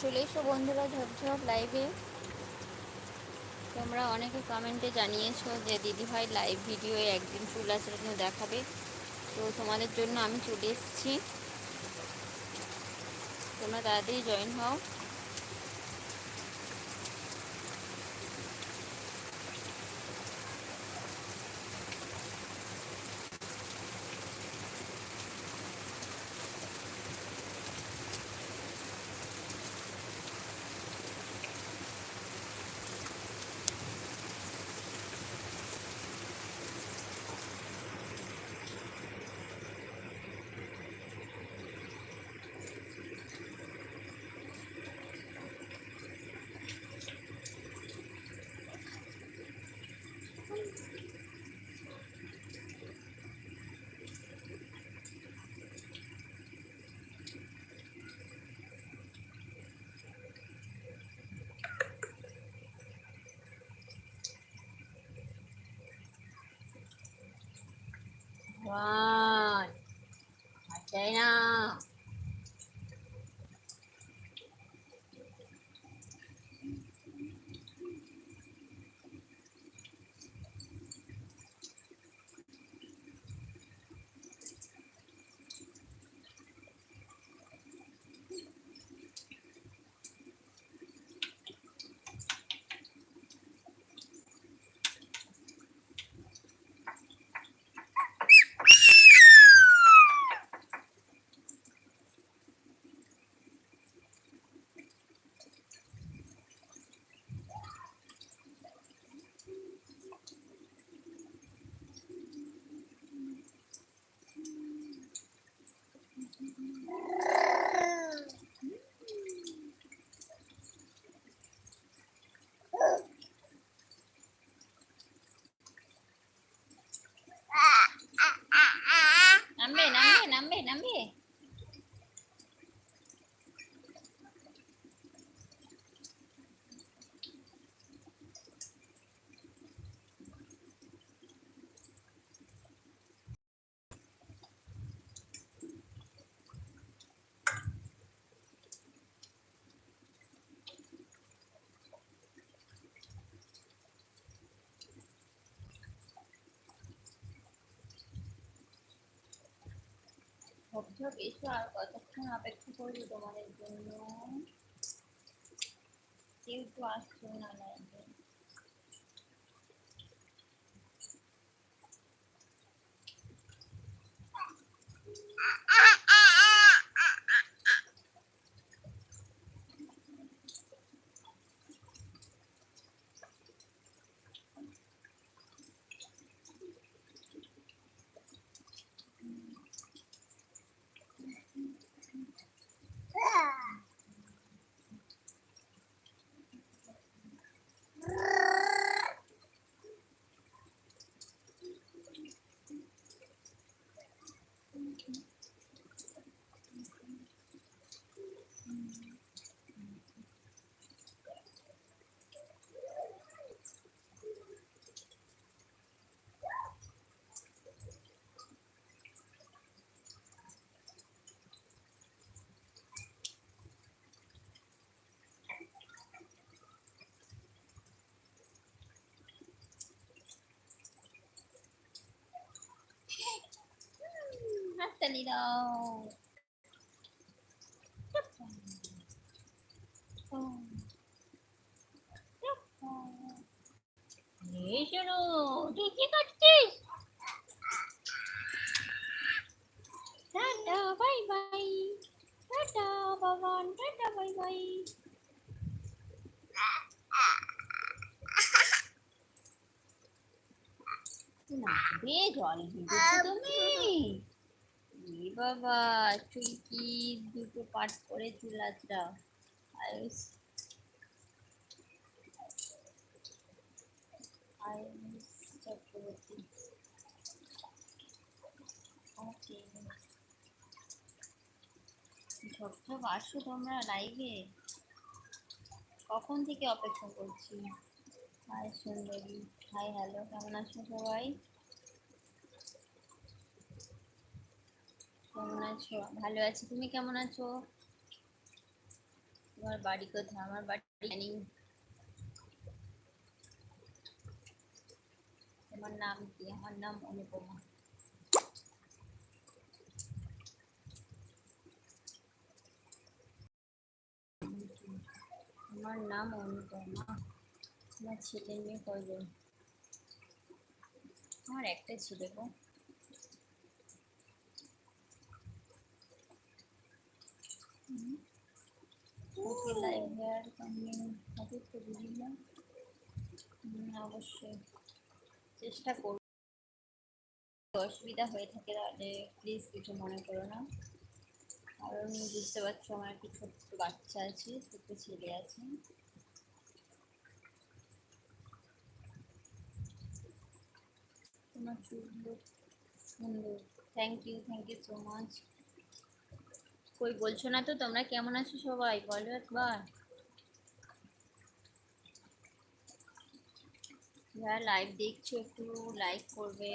চলে এসো বন্ধুরা ঝপঝপ লাইভে তোমরা অনেকে কমেন্টে জানিয়েছো যে দিদিভাই লাইভ ভিডিও একদিন চুল আসার জন্য দেখাবে। তো তোমাদের জন্য আমি চলে এসেছি। তোমরা তাড়াতাড়ি জয়েন হও। ঝকঝক এসো আর কতক্ষণ অপেক্ষা করব তোমাদের জন্য? কেউ তো আসছো না লাইভে হাততালি দাও শোনো তুই কি করছিস tata bye bye tata Baban tata bye bye না, রে, জল দিয়েছ তুমি এ বাবা, তুই কি দুটো পাঠ করে চুলাচটা আয়ুষ আয়ুষ চক্রবর্তী। ওকে ঝকঝক আসো তোমরা লাইভে কখন থেকে অপেক্ষা করছি? হাই সুন্দরী। হাই হ্যালো কেমন আছো সবাই? কেমন আছো? ভালো আছি। তুমি কেমন আছো? তোমার বাড়ি কোথায়? আমার বাড়ি ক্যানিং তোমার নাম কি? আমার নাম অনুপমা। আমার নাম অনুপমা? আমার ছেলে মেয়ে কয়জন? আমার একটা ছেলে গো। চেষ্টা করব অসুবিধা হয়ে থাকে তাহলে প্লিজ কিছু মনে করো না কারণ বুঝতে পারছ আমার একটি ছোট্ট বাচ্চা আছে ছোট্ট ছেলে আছে তোমার সুন্দর। Thank you thank you so much কই বলছো না তো, তোমরা কেমন আছো সবাই? বলো একবার। যারা লাইভ দেখছ, একটু লাইক করবে।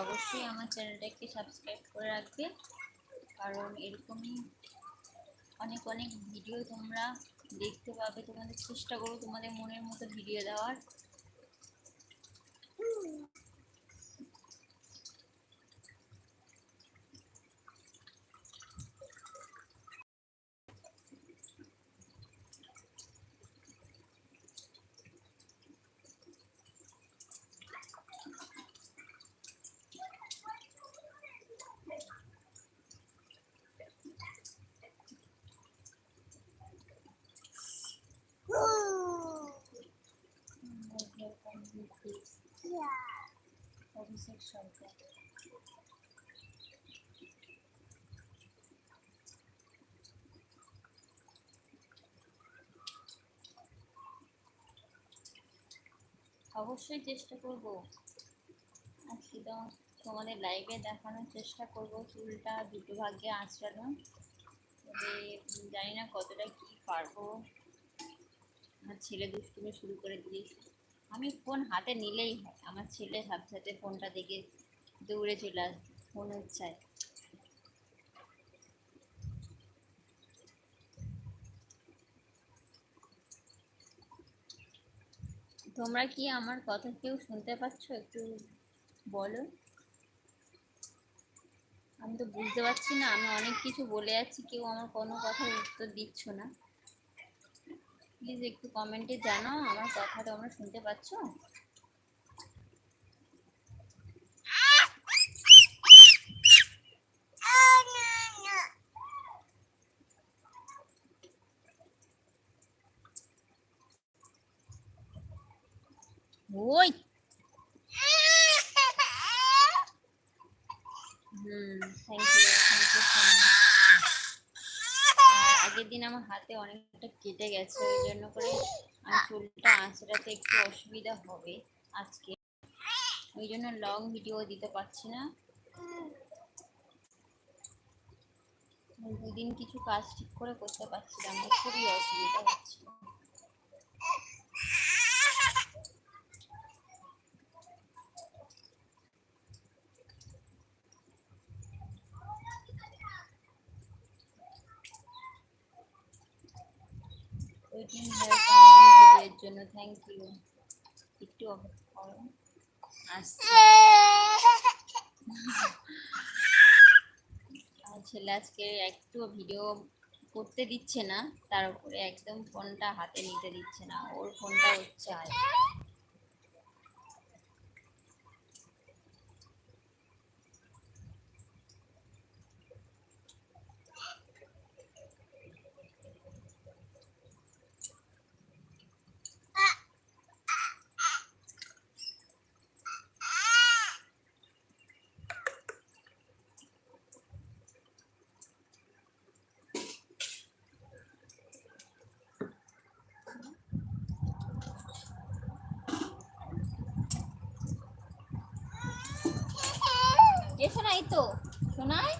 অবশ্যই আমার চ্যানেলটাকে সাবস্ক্রাইব করে রাখবে। কারণ এরকমই অনেক অনেক ভিডিও তোমরা দেখতে পাবে। তোমাদের চেষ্টা করো তোমাদের মনের মতো ভিডিও দেওয়ার। অবশ্যই চেষ্টা করব। আজকে তো তোমাদের লাইভে দেখানোর চেষ্টা করব চুলটা দুটো ভাগ্যে আঁচড়ানো। তবে জানি না কতটা কি পারব। আমার ছেলে দুষ্টুমি শুরু করে দিয়েছে। আমি ফোন হাতে নিলেই হয়। আমার ছেলে সাথে সাথে ফোনটা দেখে দৌড়ে চলে ফোনের চাই তোমরা কি আমার কথা কেউ শুনতে পাচ্ছ? একটু বলো। আমি তো বুঝতে পারছি না, আমি অনেক কিছু বলে যাচ্ছি, কেউ আমার কোনো কথার উত্তর দিচ্ছ না। প্লিজ একটু কমেন্টে জানাও আমার কথা তোমরা শুনতে পাচ্ছ? ওই হুম thank you thank you so much আগের দিন আমার হাতে অনেকটা কেটে গেছে, ওই জন্য করে চুলটা আঁচড়াতে একটু অসুবিধা হবে আজকে। ওই জন্য লং ভিডিও দিতে পারছি না। দুদিন কিছু কাজ ঠিক করে করতে পারছিলাম খুবই অসুবিধা হচ্ছিল জন্য থ্যাংক ইউ একটু ছেলে আজকে একটু ভিডিও করতে দিচ্ছে না, তার উপরে একদম ফোনটা হাতে নিতে দিচ্ছে না, ওর ফোনটা ওর চাই এ শোনাই তো শোনাই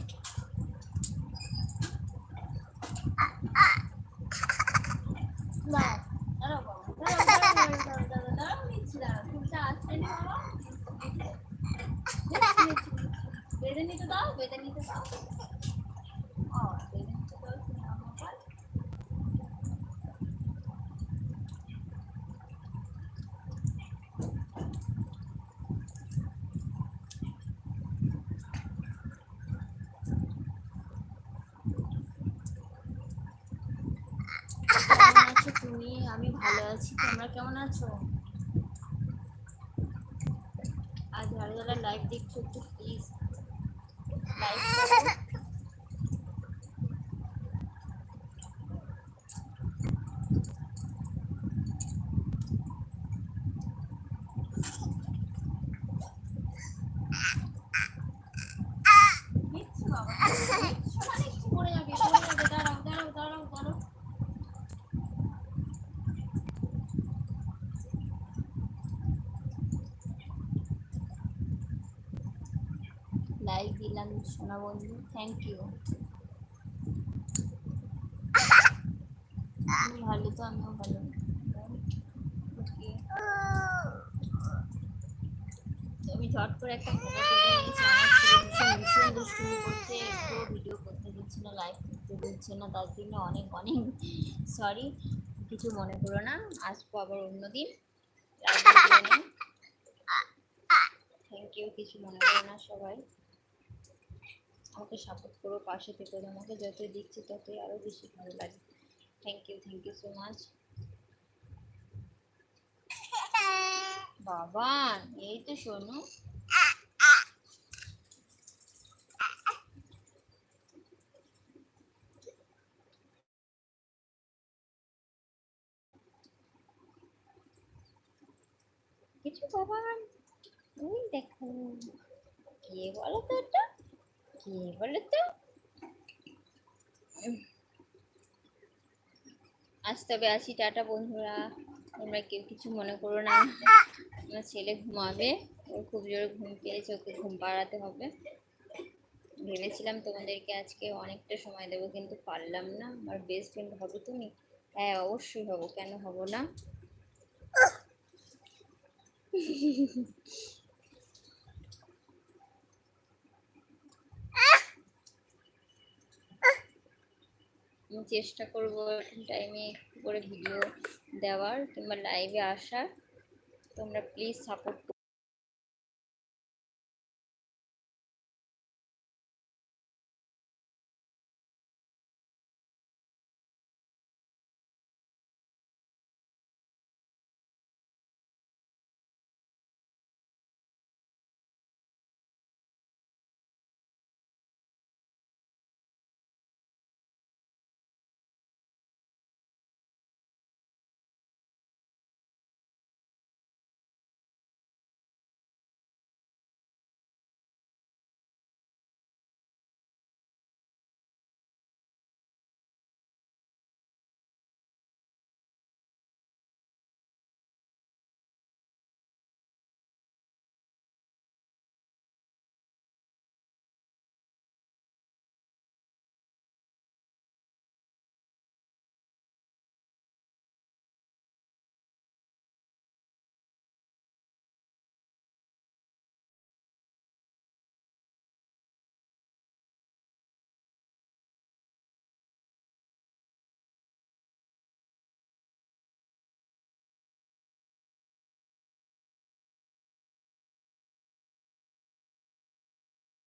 ভালো আছি তোমরা কেমন আছো? আর যারা যারা লাইভ দেখছ একটু প্লিজ লাইভ করো দিচ্ছি বাবা দিচ্ছি মানে একটু পড়ে যাবে পড়ে যাবে দাঁড়াও দাঁড়াও দাঁড়াও দাঁড়াও লাইক দিলাম, সোনা বন্ধু থ্যাংক ইউ ভালো তো, আমিও ভালো। আমি ঝট করে একটা ভীষণ করছে একটু ভিডিও করতে দিচ্ছে না লাইভ করতে দিচ্ছে না, তার জন্য অনেক অনেক সরি কিছু মনে করো না আসব আবার অন্যদিন থ্যাংক ইউ কিছু মনে করো না সবাই। আমাকে সাপোর্ট করো পাশে থেকে তোমাকে যতই দিচ্ছি ততই আরও বেশি ভালো লাগে। Thank you thank you so much বাবা, এই তো শোনো কিছু বাবা দেখো কে বলো তো এটা? কে বলো তো উম। আজ তবে আসি টাটা বন্ধুরা। তোমরা কেউ কিছু মনে করো না। আমার ছেলে ঘুমাবে। ওর খুব জোরে ঘুম পেয়েছে ওকে ঘুম পাড়াতে হবে। ভেবেছিলাম তোমাদেরকে আজকে অনেকটা সময় দেবো কিন্তু পারলাম না। আমার বেস্ট ফ্রেন্ড হবে তুমি? হ্যাঁ অবশ্যই হব। কেন হব না? আমি চেষ্টা করব টাইমে একটু করে ভিডিও দেওয়ার কিংবা লাইভে আসার। তোমরা প্লিজ সাপোর্ট